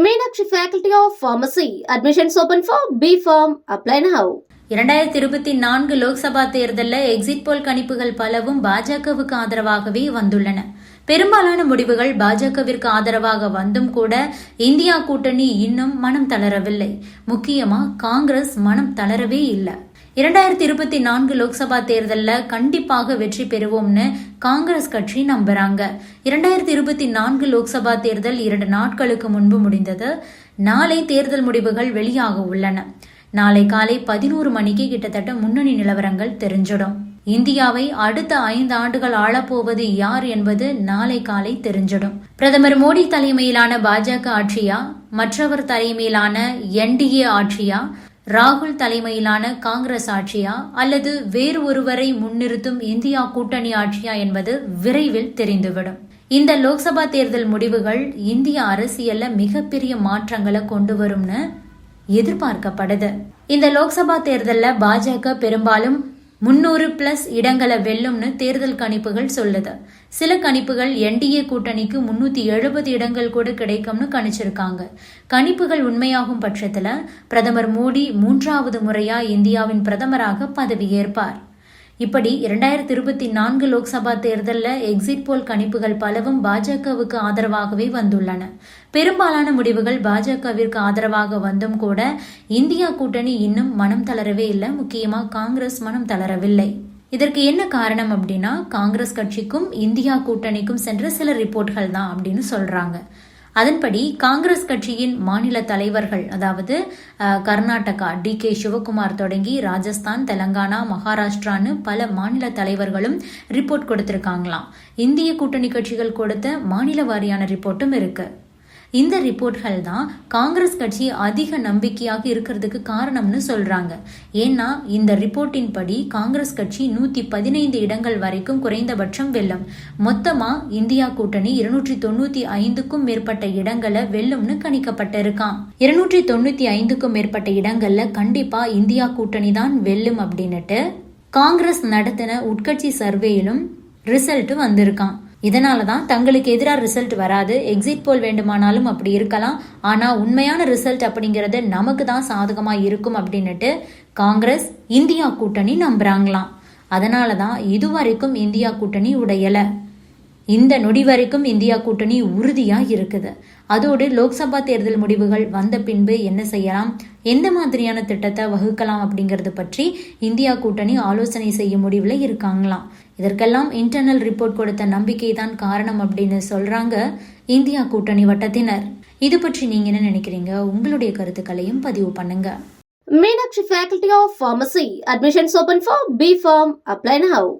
Meenakshi faculty of pharmacy admissions open for B pharm apply now இரண்டாயிரத்தி இருபத்தி நான்கு லோக்சபா தேர்தலில் எக்ஸிட் போல் கணிப்புகள் பலவும் பாஜகவுக்கு ஆதரவாகவே வந்துள்ளன. பெரும்பாலான முடிவுகள் பாஜகவிற்கு ஆதரவாக வந்தும் கூட இந்தியா கூட்டணி இன்னும் மனம் தளரவில்லை. முக்கியமா காங்கிரஸ் மனம் தளரவே இல்லை. இரண்டாயிரத்தி இருபத்தி நான்கு லோக்சபா தேர்தலில் கண்டிப்பாக வெற்றி பெறுவோம்னு காங்கிரஸ் கட்சி நம்புறாங்க. இரண்டாயிரத்தி இருபத்தி நான்கு லோக்சபா தேர்தல் இரண்டு நாட்களுக்கு முன்பு முடிந்தது. நாளை தேர்தல் முடிவுகள் வெளியாக உள்ளன. நாளை காலை பதினோரு மணிக்கு கிட்டத்தட்ட முன்னணி நிலவரங்கள் தெரிஞ்சிடும். இந்தியாவை அடுத்த ஐந்து ஆண்டுகள் ஆளப்போவது யார் என்பது நாளை காலை தெரிஞ்சிடும். பிரதமர் மோடி தலைமையிலான பாஜக ஆட்சியா? மற்றவர் தலைமையிலான என்டிஏ ஆட்சியா? ராகுல் தலைமையிலான காங்கிரஸ் ஆட்சியா அல்லது வேறு ஒருவரை முன்னிறுத்தும் இந்தியா கூட்டணி ஆட்சியா என்பது விரைவில் தெரிந்துவிடும். இந்த லோக்சபா தேர்தல் முடிவுகள் இந்திய அரசியல்ல மிகப்பெரிய மாற்றங்களை கொண்டு வரும்னு எதிர்பார்க்கப்படுது இந்த லோக்சபா தேர்தலில் பாஜக பெரும்பாலும் முன்னூறு பிளஸ் இடங்களை வெல்லும்னு தேர்தல் கணிப்புகள் சொல்லுது. சில கணிப்புகள் என்டிஏ கூட்டணிக்கு முன்னூத்தி எழுபது இடங்கள் கூட கிடைக்கும்னு கணிச்சிருக்காங்க. கணிப்புகள் உண்மையாகும் பட்சத்துல பிரதமர் மோடி மூன்றாவது முறையா இந்தியாவின் பிரதமராக பதவியேற்பார். இப்படி இரண்டாயிரத்தி இருபத்தி நான்கு லோக்சபா தேர்தலில் எக்ஸிட் போல் கணிப்புகள் பலவும் பாஜகவுக்கு ஆதரவாகவே வந்துள்ளன. பெரும்பாலான முடிவுகள் பாஜகவிற்கு ஆதரவாக வந்தும் கூட இந்தியா கூட்டணி இன்னும் மனம் தளரவே இல்லை. முக்கியமாக காங்கிரஸ் மனம் தளரவில்லை. இதற்கு என்ன காரணம் அப்படின்னா காங்கிரஸ் கட்சிக்கும் இந்தியா கூட்டணிக்கும் சென்ற சில ரிப்போர்ட்கள் தான் அப்படின்னு சொல்றாங்க. அதன்படி காங்கிரஸ் கட்சியின் மாநில தலைவர்கள் அதாவது கர்நாடகா டி கே சிவகுமார் தொடங்கி ராஜஸ்தான் தெலங்கானா மகாராஷ்டிரான்னு பல மாநில தலைவர்களும் ரிப்போர்ட் கொடுத்திருக்காங்களாம். இந்திய கூட்டணி கட்சிகள் கொடுத்த மாநில வாரியான ரிப்போர்ட்டும் இருக்கு. இந்த ரிப்போர்ட்கள் தான் காங்கிரஸ் கட்சி அதிக நம்பிக்கையாக இருக்கிறதுக்கு காரணம்னு சொல்றாங்க. ஏன்னா இந்த ரிப்போர்ட்டின் படி காங்கிரஸ் கட்சி நூத்தி பதினைந்து இடங்கள் வரைக்கும் குறைந்தபட்சம் வெல்லும். மொத்தமா இந்தியா கூட்டணி இருநூற்றி தொண்ணூத்தி ஐந்துக்கும் மேற்பட்ட இடங்களை வெல்லும்னு கணிக்கப்பட்டிருக்கான் இருநூற்றி தொண்ணூத்தி ஐந்துக்கும் மேற்பட்ட இடங்கள்ல கண்டிப்பா இந்தியா கூட்டணி தான் வெல்லும் அப்படின்னுட்டு காங்கிரஸ் நடத்தின உட்கட்சி சர்வேயிலும் ரிசல்ட் வந்திருக்கான் இதனால தான் தங்களுக்கு எதிராக ரிசல்ட் வராது. எக்ஸிட் போல் வேண்டுமானாலும் அப்படி இருக்கலாம். ஆனால் உண்மையான ரிசல்ட் அப்படிங்கிறது நமக்கு தான் சாதகமாக இருக்கும் அப்படின்னுட்டு காங்கிரஸ் இந்தியா கூட்டணி நம்புறாங்களாம். அதனால தான் இதுவரைக்கும் இந்தியா கூட்டணி உடையலை. இந்த நொடி வரைக்கும் இந்தியா கூட்டணி உறுதியாக இருக்குது அதோடு லோக்சபா தேர்தல் முடிவுகள் வந்த பின்பு என்ன செய்யலாம்? எந்த மாதிரியான திட்டத்தை வகுக்கலாம் அப்படிங்கிறது பற்றி இந்தியா கூட்டணி ஆலோசனை செய்யும் முடிவில் இருக்காங்களாம். இதற்கெல்லாம் இன்டர்னல் ரிப்போர்ட் கொடுத்த நம்பிக்கை தான் காரணம் அப்படின்னு சொல்றாங்க இந்தியா கூட்டணி வட்டத்தினர். இது பற்றி நீங்க என்ன நினைக்கிறீங்க? உங்களுடைய கருத்துக்களையும் பதிவு பண்ணுங்க. Meenakshi faculty of pharmacy admissions open for B pharm apply now